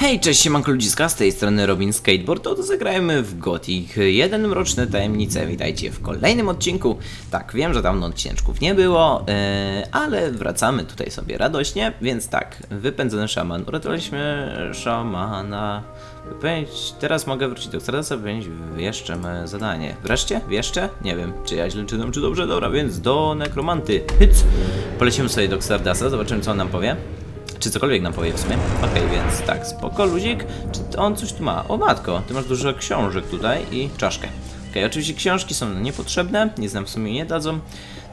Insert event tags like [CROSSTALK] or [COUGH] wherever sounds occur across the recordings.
Hej, cześć, siemanko ludziska, z tej strony Robin Skateboard, to zagrajmy w Gothic 1 Mroczne Tajemnice, witajcie w kolejnym odcinku. Tak, wiem, że dawno odcineczków nie było, yy, ale wracamy tutaj sobie radośnie, więc tak, wypędzony szaman, uratowaliśmy szamana, wypełnić, teraz mogę wrócić do Xardasa, wypełnić jeszcze zadanie. Wreszcie? Jeszcze? Nie wiem, czy ja źle czytam, czy dobrze, dobra, więc do nekromanty! Polecimy sobie do Xardasa, zobaczymy co on nam powie. Czy cokolwiek nam powie w sumie? Okej, więc tak, spoko, luzik. Czy on coś tu ma? O matko, ty masz dużo książek tutaj i czaszkę. Okej, oczywiście książki są niepotrzebne, nic nam w sumie nie dadzą.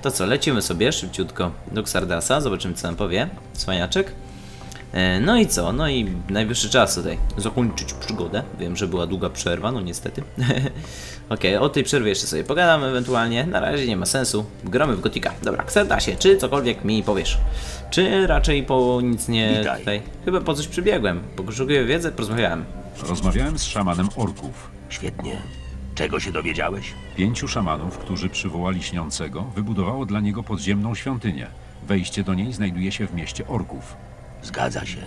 To co, lecimy sobie szybciutko do Xardasa, zobaczymy co nam powie. Cwaniaczek. E, No i co? No i najwyższy czas tutaj zakończyć przygodę. Wiem, że była długa przerwa, no niestety. [LAUGHS] Okej, o tej przerwie jeszcze sobie pogadam ewentualnie. Na razie nie ma sensu. Gramy w Gotika. Dobra, Xardasie, czy cokolwiek mi powiesz? Czy raczej po nic nie Witaj. tutaj? Chyba po coś przybiegłem. Poszukuję wiedzy, porozmawiałem. Rozmawiałem z szamanem orków. Świetnie. Czego się dowiedziałeś? Pięciu szamanów, którzy przywołali śniącego, wybudowało dla niego podziemną świątynię. Wejście do niej znajduje się w mieście orków. Zgadza się.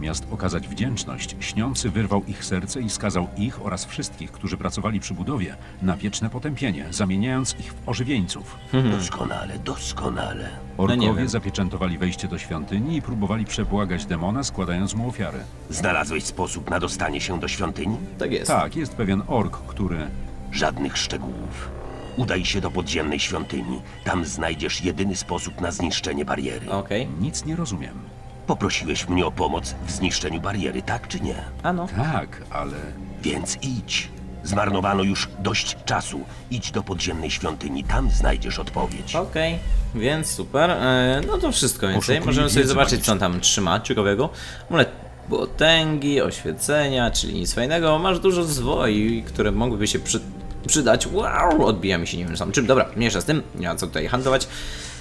Miast okazać wdzięczność, śniący wyrwał ich serce i skazał ich oraz wszystkich, którzy pracowali przy budowie, na wieczne potępienie, zamieniając ich w ożywieńców. Doskonale, doskonale. Orkowie wiem. zapieczętowali wejście do świątyni i próbowali przebłagać demona, składając mu ofiary. Znalazłeś sposób na dostanie się do świątyni? Tak jest. Tak, jest pewien ork, który... Żadnych szczegółów. Udaj się do podziemnej świątyni. Tam znajdziesz jedyny sposób na zniszczenie bariery. Okej. Nic nie rozumiem. Poprosiłeś mnie o pomoc w zniszczeniu bariery, tak czy nie? A no. Tak, ale... Więc idź. Zmarnowano już dość czasu. Idź do podziemnej świątyni, tam znajdziesz odpowiedź. Okej, więc super. E, no to wszystko więcej. Poszukuj Możemy sobie wiedzy zobaczyć, co on tam trzyma ciekawego. Amulet potęgi, oświecenia, czyli nic fajnego. Masz dużo zwoi, które mogłyby się przy, przydać. Wow, odbija mi się, nie wiem sam czym. Dobra, mniejsza z tym, nie ma co tutaj handlować.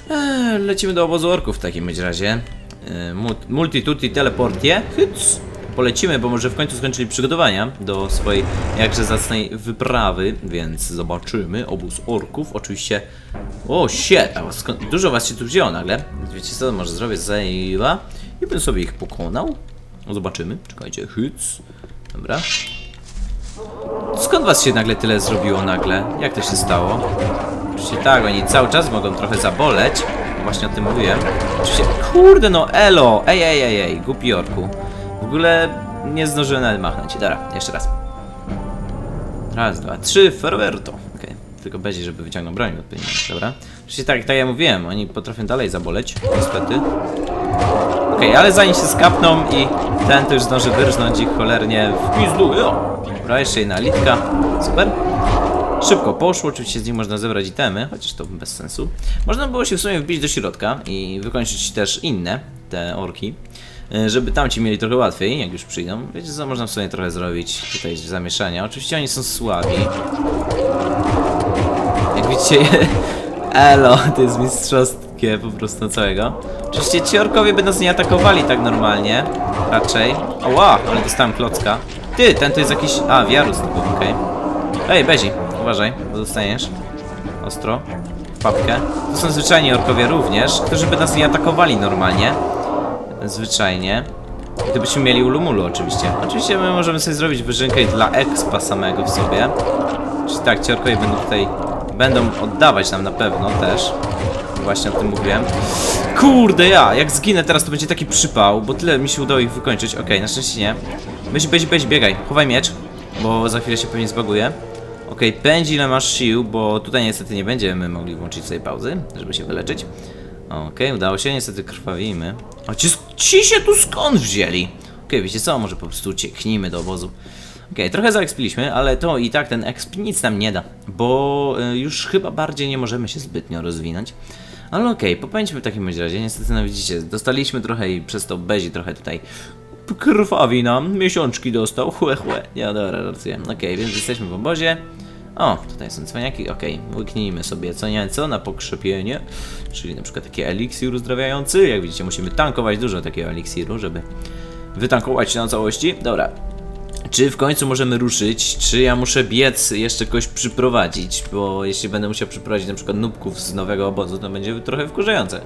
E, lecimy do obozu orków w takim bądź razie. E, mu- multi-tutti teleportie. Hyc. Polecimy, bo może w końcu skończyli przygotowania do swojej jakże zacnej wyprawy, więc zobaczymy. Obóz orków, oczywiście. O, shit! Dużo was się tu wzięło nagle. Wiecie co, może zrobię zajęła i bym sobie ich pokonał. No, zobaczymy. Czekajcie, hyc. Dobra. Skąd was się nagle tyle zrobiło nagle? Jak to się stało? Oczywiście tak, oni cały czas mogą trochę zaboleć. Właśnie o tym mówiłem. Oczywiście, kurde no, elo! Ej, ej, ej, ej, głupi orku. W ogóle nie zdążyłem nawet machnąć. Dobra, jeszcze raz. Raz, dwa, trzy, ferverto. Okej, tylko będzie, żeby wyciągnął broń odpowiednio. Dobra. Oczywiście tak, tak jak mówiłem, oni potrafią dalej zaboleć, niestety. Okej, ale zanim się skapną i ten to już zdąży wyrżnąć ich cholernie w pizdu. Jo! Dobra, jeszcze jedna litka. Super. Szybko poszło, oczywiście z nich można zebrać itemy, chociaż to bez sensu. Można było się w sumie wbić do środka i wykończyć też inne, te orki, y, żeby tamci mieli trochę łatwiej, jak już przyjdą. Wiecie co, można w sumie trochę zrobić tutaj zamieszania. Oczywiście oni są słabi. Jak widzicie, [LAUGHS] elo, to jest mistrzostwie po prostu całego. Oczywiście ci orkowie by nas nie atakowali tak normalnie, raczej. Oła, ale dostałem klocka. Ty, ten to jest jakiś... A, wiarus to był, okej. Ej, Bezi, uważaj, bo dostaniesz. Ostro. Papkę. To są zwyczajni orkowie również, którzy by nas nie atakowali normalnie. Zwyczajnie. Gdybyśmy mieli ulumulu oczywiście. Oczywiście my możemy sobie zrobić wyżynkę dla expa samego w sobie. Czyli tak, ci orkowie będą tutaj... Będą oddawać nam na pewno też. Właśnie o tym mówiłem. Kurde ja, jak zginę teraz to będzie taki przypał, bo tyle mi się udało ich wykończyć. Okej, na szczęście nie. Beź, beź, beź, biegaj. Chowaj miecz, bo za chwilę się pewnie zbaguje. Okej, pędź ile masz sił, bo tutaj niestety nie będziemy mogli włączyć sobie pauzy, żeby się wyleczyć. Okej, udało się, niestety krwawimy. A ci, ci się tu skąd wzięli? Okej, wiecie co, może po prostu ucieknijmy do obozu. Okej, trochę zaekspiliśmy, ale to i tak ten exp nic nam nie da, bo y, już chyba bardziej nie możemy się zbytnio rozwinąć. Ale okej, popędźmy w takim razie. Niestety, no widzicie, dostaliśmy trochę i przez to Bezi trochę tutaj krwawi nam. Miesiączki dostał, chłe chłe. Nie, dobra, racja. Okej, więc jesteśmy w obozie. O, tutaj są cwaniaki, okej, łyknijmy sobie co nieco na pokrzepienie, czyli na przykład taki eliksir uzdrawiający. Jak widzicie, musimy tankować dużo takiego eliksiru, żeby wytankować się na całości. Dobra, czy w końcu możemy ruszyć? Czy ja muszę biec jeszcze kogoś przyprowadzić? Bo jeśli będę musiał przyprowadzić na przykład nubków z nowego obozu, to będzie trochę wkurzające.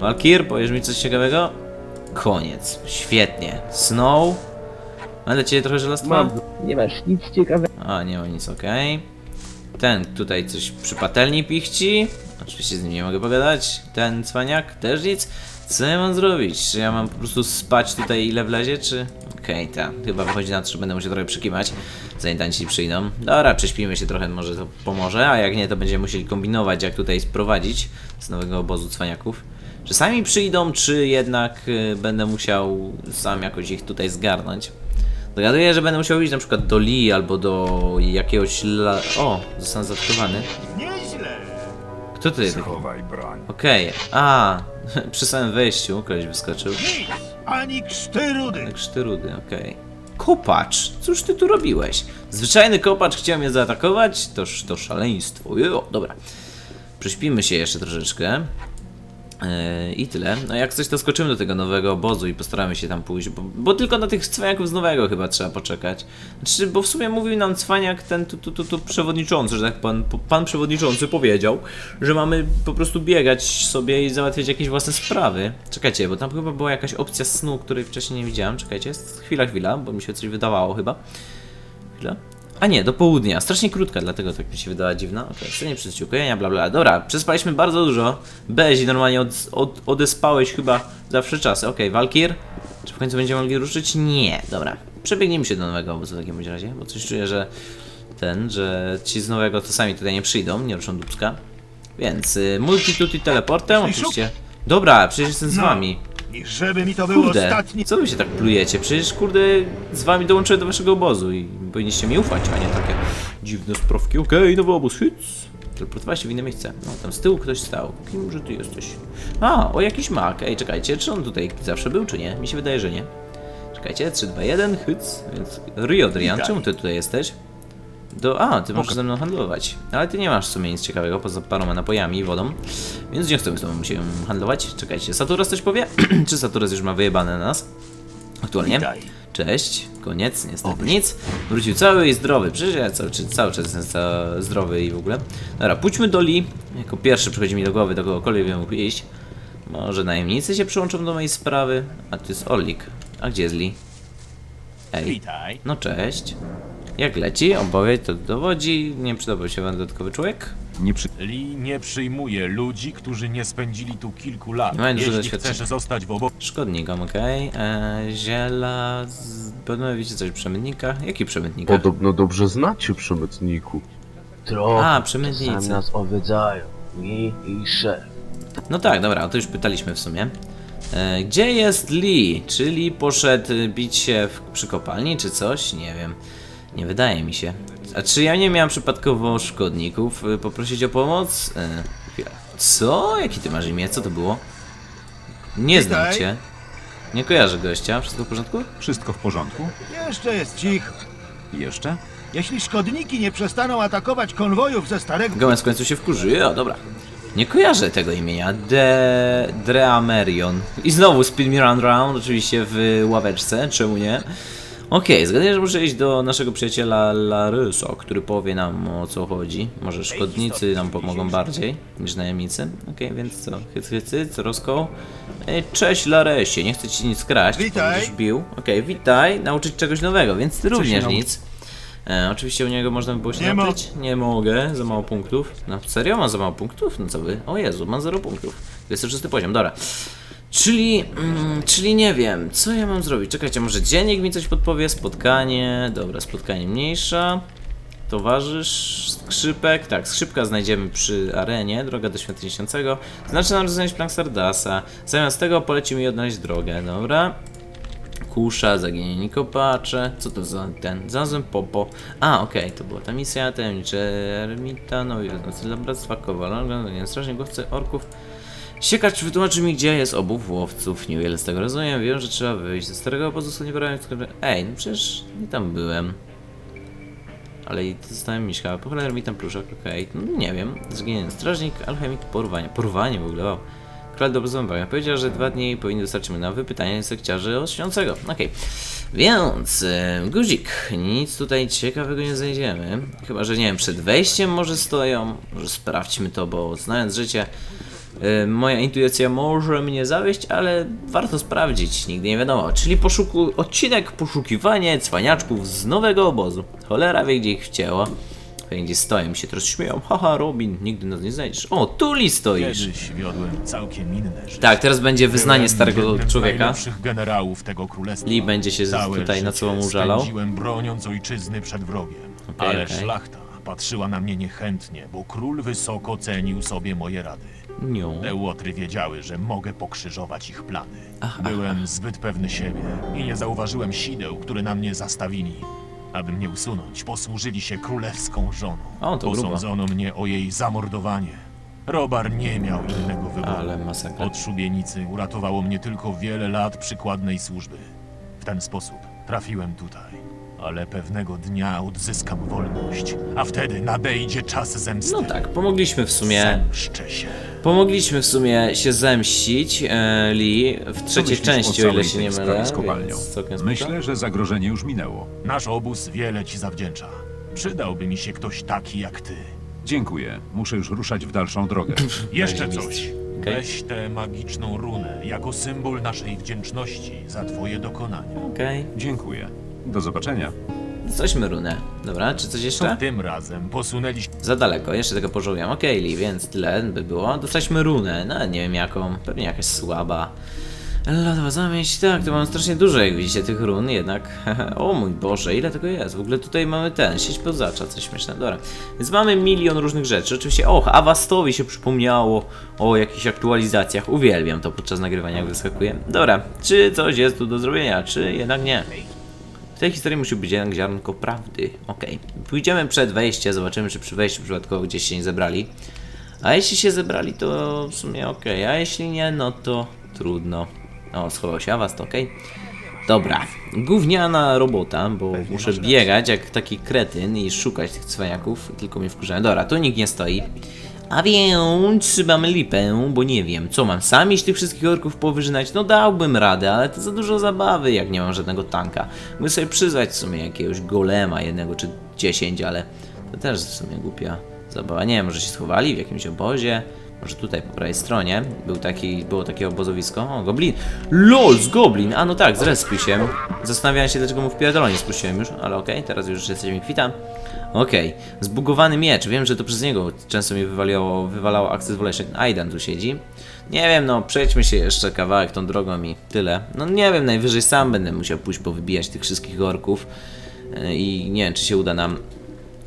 Valkyr, powiesz mi coś ciekawego? Koniec. Świetnie. Snow. Ale dla ciebie trochę żelastwa? Mam. Nie masz nic ciekawego. A, nie ma nic, okej. Ten tutaj coś przy patelni pichci. Oczywiście z nim nie mogę pogadać. Ten cwaniak też nic. Co ja mam zrobić? Czy ja mam po prostu spać tutaj ile wlezie, czy... Okej, tak. Chyba wychodzi na to, że będę musiał trochę przykiwać, zanim tańci przyjdą. Dobra, prześpimy się trochę, może to pomoże, a jak nie, to będziemy musieli kombinować, jak tutaj sprowadzić z nowego obozu cwaniaków. Czy sami przyjdą, czy jednak y, będę musiał sam jakoś ich tutaj zgarnąć. Dogaduję, że będę musiał iść na przykład do Lee albo do jakiegoś la... O, zostanę zaatakowany. Nieźle! Kto ty? Schowaj broń. Okej, a [LAUGHS] przy samym wejściu koleś wyskoczył. Nic! Ani krzty rudy! Tak sztyrudy, okej. Kopacz, cóż ty tu robiłeś? Zwyczajny kopacz chciał mnie zaatakować? Toż to szaleństwo. Jo, dobra. Prześpimy się jeszcze troszeczkę. Yy, I tyle. No jak coś to skoczymy do tego nowego obozu i postaramy się tam pójść, bo, bo tylko na tych cwaniaków z nowego chyba trzeba poczekać. Znaczy, bo w sumie mówił nam cwaniak ten tu, tu, tu, tu przewodniczący, że tak pan, pan przewodniczący powiedział, że mamy po prostu biegać sobie i załatwiać jakieś własne sprawy. Czekajcie, bo tam chyba była jakaś opcja snu, której wcześniej nie widziałem. Czekajcie, chwila, chwila, bo mi się coś wydawało chyba. Chwila. A nie, do południa. Strasznie krótka, dlatego tak mi się wydała dziwna. Okej, okay, nie przyzciukujenia, bla bla. Dobra, przespaliśmy bardzo dużo. Bezi normalnie od, od, odespałeś chyba zawsze czasy. Okej, okay, Valkir. Czy w końcu będziemy mogli ruszyć? Nie, dobra. Przebiegnijmy się do nowego obozu w takim razie, bo coś czuję, że ten, że ci z nowego to sami tutaj nie przyjdą, nie ruszą dupska. Więc y, multituti teleportem, oczywiście. Dobra, przecież jestem z No. wami. I żeby mi to był Kurde, ostatni... co wy się tak plujecie? Przecież kurde z wami dołączyłem do waszego obozu i powinniście mi ufać, a nie takie dziwne sprawki. Okej, nowy obóz, hyc. Teleportowałeś się w inne miejsce. No, tam z tyłu ktoś stał. Kim, że ty jesteś? A, o jakiś mak. Ej, czekajcie, czy on tutaj zawsze był, czy nie? Mi się wydaje, że nie. Czekajcie, 3, 2, 1, hyc. Więc czemu ty tutaj jesteś? Do, a, ty możesz ze mną handlować. Ale ty nie masz w sumie nic ciekawego poza paroma napojami i wodą. Więc nie chcemy z tobą się handlować. Czekajcie, Saturas coś powie? [CLEARS THROAT] Czy Saturas już ma wyjebane na nas? Aktualnie. Witaj. Cześć, koniec, niestety nic. Wrócił cały i zdrowy. Przecież ja cały, czy cały czas jestem zdrowy i w ogóle. Dobra, pójdźmy do Lee. Jako pierwszy przychodzi mi do głowy, do kogokolwiek bym mógł iść. Może najemnicy się przyłączą do mojej sprawy. A tu jest Orlik. A gdzie jest Lee? Ej. Witaj. No cześć. Jak leci? Opowiedz, to dowodzi. Nie przydałby się wam dodatkowy człowiek? Nie przy... Lee nie przyjmuje ludzi, którzy nie spędzili tu kilku lat. Nie mają dużo Jeśli doświadczenia. chcesz zostać w obozie, Szkodnikom, okej. Eee, Ziela... Z... Pewno wiecie coś o przemytnikach? Jakich przemytnikach? Podobno dobrze znacie przemytniku. Trochę. A, Czasami przemytnicy. nas odwiedzają. Mi i szef. No tak, dobra, to już pytaliśmy w sumie. E, gdzie jest Lee? Czy Lee poszedł bić się w, przy kopalni, czy coś? Nie wiem. Nie wydaje mi się. A czy ja nie miałem przypadkowo szkodników y, poprosić o pomoc? E, chwila. Co? Jaki ty masz imię? Co to było? Nie znam Witaj. cię. Nie kojarzę gościa. Wszystko w porządku? Wszystko w porządku? Jeszcze jest cicho. Jeszcze? Jeśli szkodniki nie przestaną atakować konwojów ze starego... Gomez w końcu się wkurzy. O, dobra. Nie kojarzę tego imienia. De... Dreamerion. I znowu Speed Me Round Round, oczywiście w ławeczce, czemu nie? Okej, zgaduję, że muszę iść do naszego przyjaciela Larysa, który powie nam o co chodzi. Może szkodnicy nam pomogą bardziej niż najemnicy. Okej, więc co? Hyc, hyc, hyc, Roską. Ej, Cześć Laresie, nie chcę ci nic kraść. Będziesz bił. Okej, witaj. Nauczyć czegoś nowego, więc ty również nic. E, oczywiście u niego można by było się Nie nauczyć. Nie mogę, za mało punktów. No serio, mam za mało punktów? No co wy? O Jezu, mam 0 punktów. 26 poziom, dobra. Czyli, mm, czyli nie wiem, co ja mam zrobić? Czekajcie, może dziennik mi coś podpowie? Spotkanie, dobra, spotkanie mniejsza. Towarzysz, skrzypek, tak, skrzypka znajdziemy przy arenie, droga do świątyni śniącego. Znaczy nam znaleźć plank Stardasa. Zamiast tego poleci mi odnaleźć drogę, dobra. Kusza, zaginieni kopacze. Co to za ten? Znalazłem Popo. A, okej, to była ta misja, tajemnicze ermita, nowi dla bractwa, kowala, nie strażnie głowcy orków. Siekacz wytłumaczy mi, gdzie jest obóz łowców. Niewiele z tego rozumiem. Wiem, że trzeba wyjść ze starego obozu, co nie brałem Ej, no przecież nie tam byłem. Ale i dostałem miśka. Po mi tam pluszek, okej. No, nie wiem. Zginiony strażnik, alchemik, porwanie. Porwanie w ogóle, wow. Król dobrze zamawiał. Powiedział, że dwa dni powinny wystarczyć mu na wypytanie sekciarzy od śniącego. Okej. Więc, e, guzik. Nic tutaj ciekawego nie znajdziemy. Chyba, że nie wiem, przed wejściem może stoją. Może sprawdźmy to, bo znając życie, Y, moja intuicja może mnie zawieść, ale warto sprawdzić, nigdy nie wiadomo. Czyli poszuku odcinek poszukiwanie cwaniaczków z nowego obozu. Cholera wie, gdzie ich wcięło. Wie, gdzie stoją, się teraz śmieją. Haha, Robin, nigdy nas nie znajdziesz. O, Tuli stoisz. Kiedyś wiodłem całkiem inne życie. Tak, teraz będzie wyznanie Byłem starego jednym z człowieka. najlepszych generałów tego królestwa. Lee będzie się z- Całe tutaj nad życie sobą użalał. Spędziłem broniąc ojczyzny przed wrogiem. Okej, Ale okej. szlachta patrzyła na mnie niechętnie, bo król wysoko cenił sobie moje rady. Nią. Te łotry wiedziały, że mogę pokrzyżować ich plany. Ach, ach, Byłem zbyt pewny siebie i nie zauważyłem sideł, które na mnie zastawili. Aby mnie usunąć, posłużyli się królewską żoną. O, to grubo. Posądzono mnie o jej zamordowanie. Robar nie miał innego wyboru. Ale masakra. Od szubienicy uratowało mnie tylko wiele lat przykładnej służby. W ten sposób trafiłem tutaj. Ale pewnego dnia odzyskam wolność, a wtedy nadejdzie czas zemsty. No tak, pomogliśmy w sumie. Zemszczę się. Pomogliśmy w sumie się zemścić e, Lee w trzeciej myślisz części, o o ile całej się tej nie sprawie mylę. z kopalnią? więc całkiem spoko. Myślę, że zagrożenie już minęło. Nasz obóz wiele ci zawdzięcza. Przydałby mi się ktoś taki jak ty. Dziękuję. Muszę już ruszać w dalszą drogę. [LAUGHS] Jeszcze Będzie coś. Okej. Weź tę magiczną runę jako symbol naszej wdzięczności za twoje dokonania. Okej, Dziękuję. Do zobaczenia. cośmy runę. Dobra, czy coś jeszcze? Tym razem posunęliśmy Za daleko, jeszcze tego pożałuję. Okej, Lee, więc tyle by było. Dostaliśmy runę, no nie wiem jaką, pewnie jakaś słaba. Lodowa zamieć, tak, to mam strasznie dużo, jak widzicie, tych run, jednak. [LAUGHS] o mój Boże, ile tego jest? W ogóle tutaj mamy ten, sieć pozacza, coś śmieszne, dobra. Więc mamy milion różnych rzeczy, oczywiście, och, Awastowi się przypomniało o jakichś aktualizacjach, uwielbiam to podczas nagrywania, jak wyskakuje. Dobra, czy coś jest tu do zrobienia, czy jednak nie? W tej historii musi być jednak ziarnko prawdy. Okej. Pójdziemy przed wejściem, zobaczymy, czy przy wejściu przypadkowo gdzieś się nie zebrali. A jeśli się zebrali, to w sumie okej. A jeśli nie, no to trudno. O, schował się was, to okej. Dobra, gówniana robota, bo muszę biegać jak taki kretyn i szukać tych cwaniaków, tylko mnie wkurzałem. Dobra, tu nikt nie stoi. A więc mam lipę, bo nie wiem, co mam sam iść tych wszystkich orków powyżynać? No dałbym radę, ale to za dużo zabawy, jak nie mam żadnego tanka. Mógłbym sobie przyzwać w sumie jakiegoś golema, jednego czy dziesięć, ale to też w sumie głupia zabawa. Nie wiem, może się schowali w jakimś obozie, może tutaj po prawej stronie był taki, było takie obozowisko. O, goblin. LOL, z goblin! A no tak, zrespił się. Zastanawiałem się, dlaczego mu w pierdolę nie spuściłem już, ale okej, teraz już jesteśmy kwita. Okej, zbugowany miecz. Wiem, że to przez niego często mi wywaliło, wywalało Access Volation. Aidan tu siedzi. Nie wiem, no przejdźmy się jeszcze kawałek tą drogą i tyle. No nie wiem, najwyżej sam będę musiał pójść powybijać tych wszystkich orków. Yy, I nie wiem, czy się uda nam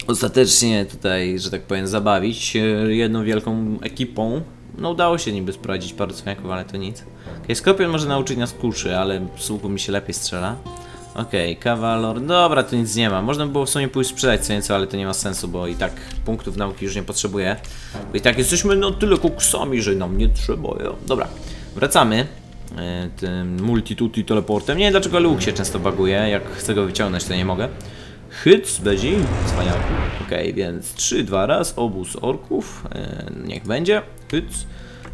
ostatecznie tutaj, że tak powiem, zabawić e, jedną wielką ekipą. No udało się niby sprowadzić paru cwaniaków, ale to nic. Okay, Skorpion może nauczyć nas kuszy, ale z mi się lepiej strzela. Okej, kawalor. Dobra, tu nic nie ma. Można by było w sumie pójść sprzedać co nieco, ale to nie ma sensu, bo i tak punktów nauki już nie potrzebuję. Bo i tak jesteśmy na tyle koksami, że nam nie trzeba. jo. Dobra, wracamy. e, Tym multituti teleportem. Nie wiem dlaczego luk się często baguje. Jak chcę go wyciągnąć, to nie mogę. Hyc, Bezi, cwaniaku. Okej, więc 3, 2, raz, obóz orków. E, niech będzie. Hyc.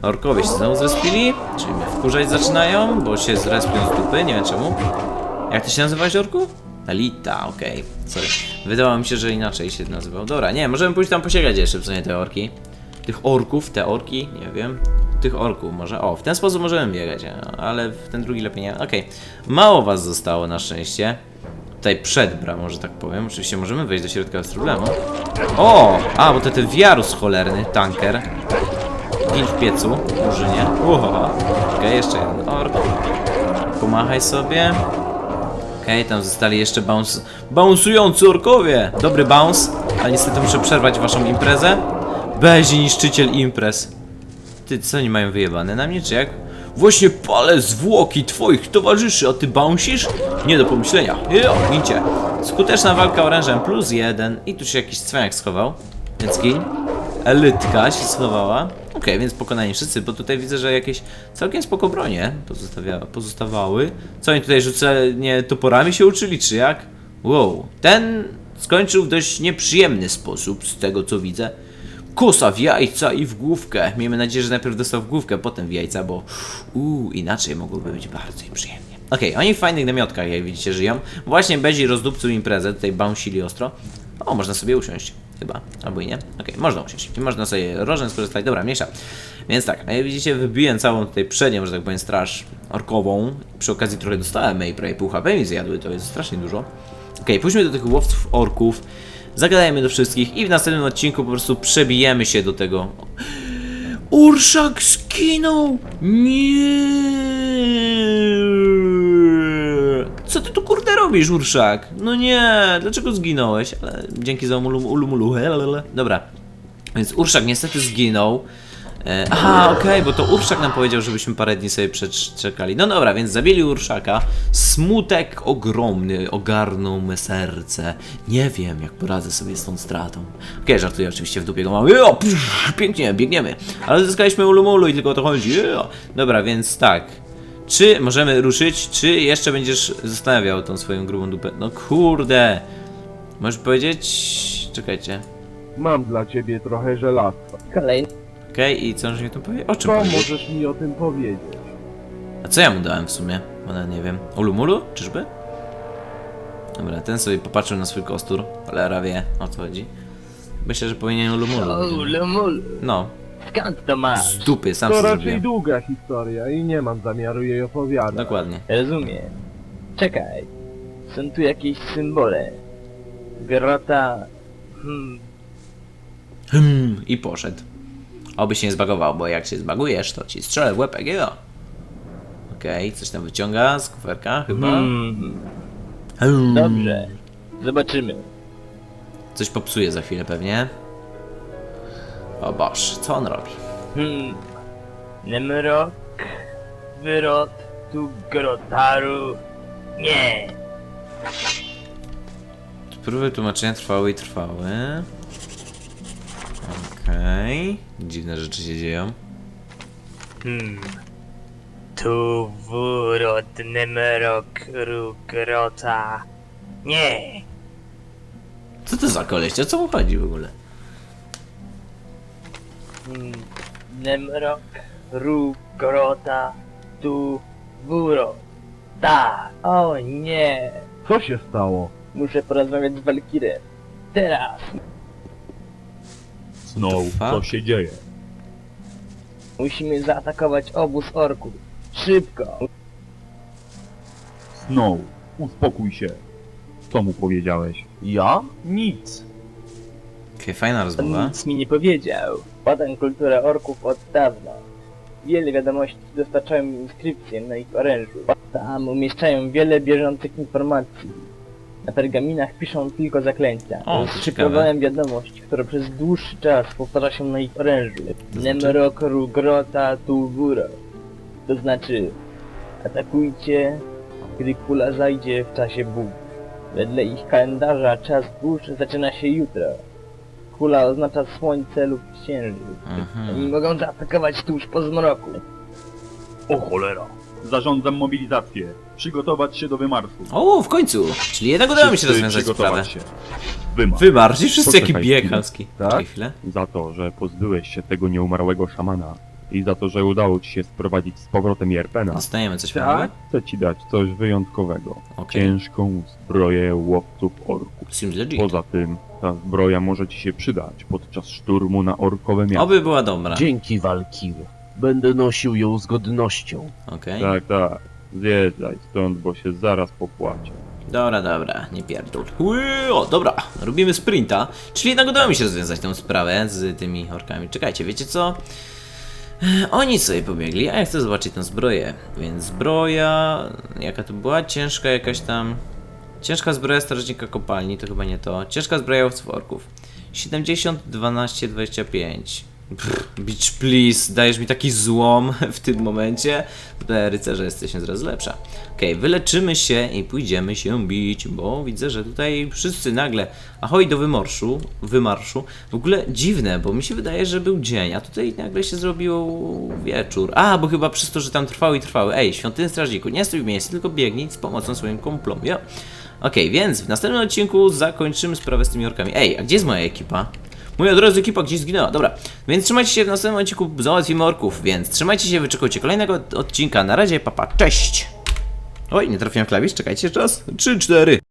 Orkowie się znowu zrespili, czyli mnie wkurzać zaczynają, bo się zrespią z dupy, nie wiem czemu. Jak to się nazywałeś orku? Elita, okej. Sorry. Wydawało mi się, że inaczej się nazywał. Dobra, nie, możemy pójść tam posiegać jeszcze w sumie te orki. Tych orków, te orki, nie wiem. Tych orków może. O, w ten sposób możemy biegać, ale w ten drugi lepiej nie. Okej. Mało was zostało na szczęście. Tutaj przed bramą, że tak powiem. Oczywiście możemy wejść do środka bez problemu. O! A, bo to ten wiarus cholerny, tanker. Gin w piecu, murzynie. Okej, jeszcze jeden ork. Pomachaj sobie. Okej, tam zostali jeszcze bounce, bounsujący orkowie. Dobry bounce, ale niestety muszę przerwać waszą imprezę. Bezi niszczyciel imprez. Ty, co oni mają wyjebane na mnie, czy jak? Właśnie palę zwłoki twoich towarzyszy, a ty bounsisz? Nie do pomyślenia. Jo, gincie. Skuteczna walka orężem plus jeden. I tu się jakiś cwaniak schował. Więc gin. Elitka się schowała. Okej, więc pokonani wszyscy, bo tutaj widzę, że jakieś całkiem spoko bronie pozostawały. Co oni tutaj rzucenie toporami się uczyli, czy jak? Wow. Ten skończył w dość nieprzyjemny sposób, z tego co widzę. Kosa w jajca i w główkę. Miejmy nadzieję, że najpierw dostał w główkę, potem w jajca, bo uuu, inaczej mogłoby być bardzo przyjemnie. Okej, oni w fajnych namiotkach, jak widzicie, żyją. Właśnie Bezi rozdupcył imprezę, tutaj bouncili ostro. O, można sobie usiąść. Chyba, albo i nie. Okej, można usiąść. Można sobie rożem skorzystać. Dobra, mniejsza. Więc tak, no jak widzicie, wybiłem całą tutaj przednią, że tak powiem, straż orkową. Przy okazji trochę dostałem, i prawie pół HP mi zjadły, to jest strasznie dużo. Okej, pójdźmy do tych łowców orków, zagadajmy do wszystkich i w następnym odcinku po prostu przebijemy się do tego. Urszak skinął! Nie! Co ty tu kurde robisz, Urszak? No nie, dlaczego zginąłeś? Ale dzięki za ulum, ulumulu. Dobra, więc Urszak niestety zginął. E, aha, okej, bo to Urszak nam powiedział, żebyśmy parę dni sobie przeczekali. No dobra, więc zabili Urszaka. Smutek ogromny ogarnął me serce. Nie wiem, jak poradzę sobie z tą stratą. Okej, żartuję, oczywiście w dupie go pff, pięknie, biegniemy. Ale zyskaliśmy ulumulu i tylko o to chodzi. Dobra, więc tak. Czy możemy ruszyć, czy jeszcze będziesz zastanawiał tą swoją grubą dupę? No kurde. Możesz powiedzieć... Czekajcie. Mam dla ciebie trochę żelastwa. Kolejny. Okej, i co on mi tu powie? O czym Co powiedzieć? możesz mi o tym powiedzieć? A co ja mu dałem w sumie? Bo nawet nie wiem. Ulumulu? Czyżby? Dobra, ten sobie popatrzył na swój kostur. Cholera wie, o co chodzi. Myślę, że powinien ulumulu. Ulumul. No, Skąd to masz? z dupy, sam To sobie raczej zrobiłem. długa historia i nie mam zamiaru jej opowiadać. Dokładnie. Rozumiem. Czekaj. Są tu jakieś symbole. Grota... Hmm. Hmm, i poszedł. Oby się nie zbagował, bo jak się zbagujesz, to ci strzelę w łeb EGO. Okej, coś tam wyciąga z kuferka chyba. Hmm. Hmm. Dobrze. Zobaczymy. Coś popsuje za chwilę pewnie. O Boż, co on robi? Hmm. Nemrok. Wyrot. Tu grotaru. Nie. Próby tłumaczenia trwały i trwały. Okej. Dziwne rzeczy się dzieją. Hmm. Tu wurot nemrok ru grota. Nie. Co to za koleś? O co mu chodzi w ogóle? Nemrok ru grota. Tu wurot. Tak. O nie. Co się stało? Muszę porozmawiać z Walkirem. Teraz. Snow, co się dzieje? Musimy zaatakować obóz orków. Szybko. Snow, uspokój się. Co mu powiedziałeś? Ja? Nic. Okej, fajna rozmowa. Nic mi nie powiedział. Badam kulturę orków od dawna. Wiele wiadomości dostarczają mi inskrypcje na ich orężu. Tam umieszczają wiele bieżących informacji. Na pergaminach piszą tylko zaklęcia. O, to Rozszyfrowałem wiadomość, która przez dłuższy czas powtarza się na ich orężu. Znaczy? Nemrok Rugrota Tulvuro. To znaczy, atakujcie, gdy kula zajdzie w czasie burz. Wedle ich kalendarza czas burz zaczyna się jutro. Kula oznacza słońce lub księżyc. Mhm. Oni mogą zaatakować tuż po zmroku. O cholera. Zarządzam mobilizację. Przygotować się do wymarszu. O, w końcu! Czyli jednak udało mi się Wszyscy rozwiązać sprawę. przygotować się. Wymarsz. Wymarsz i wszyscy jaki Poczekaj bieg chwilę. Tak? Czekaj chwilę. Za to, że pozbyłeś się tego nieumarłego szamana i za to, że udało ci się sprowadzić z powrotem Jerpena, Dostajemy coś Tak? fajnego? chcę ci dać coś wyjątkowego. Okej. Ciężką zbroję łowców orków. Seems legit. Poza tym, ta zbroja może ci się przydać podczas szturmu na orkowe miasto. Oby była dobra. Dzięki Walkir. Będę nosił ją z godnością. Okej. Tak, tak. Zjeżdżaj stąd, bo się zaraz popłacie. Dobra, dobra, nie pierdol. Ły, O, dobra, robimy sprinta. Czyli jednak udało mi się rozwiązać tę sprawę z tymi orkami. Czekajcie, wiecie co? E, Oni sobie pobiegli, a ja chcę zobaczyć tę zbroję. Więc zbroja... Jaka to była? Ciężka jakaś tam... Ciężka zbroja strażnika kopalni, to chyba nie to. Ciężka zbroja łowców orków. 70, 12, 25. Pff, Bitch, please, dajesz mi taki złom [LAUGHS] w tym momencie. Te rycerze jesteśmy coraz lepsza. Okej, wyleczymy się i pójdziemy się bić, bo widzę, że tutaj wszyscy nagle ahoj do wymarszu, wymarszu. W ogóle dziwne, bo mi się wydaje, że był dzień, a tutaj nagle się zrobił wieczór. A, bo chyba przez to, że tam trwały i trwały. Ej, świątyny strażniku, nie stój w miejscu, tylko biegnij z pomocą swoim kumplom, jo. Okej, więc w następnym odcinku zakończymy sprawę z tymi orkami. Ej, a gdzie jest moja ekipa? Moja drodzy, ekipa gdzieś zginęła. Dobra, więc trzymajcie się w następnym odcinku, załatwimy orków, więc trzymajcie się, wyczekujcie kolejnego odcinka. Na razie, papa, cześć! Oj, nie trafiłem w klawisz, czekajcie jeszcze raz. 3, 4.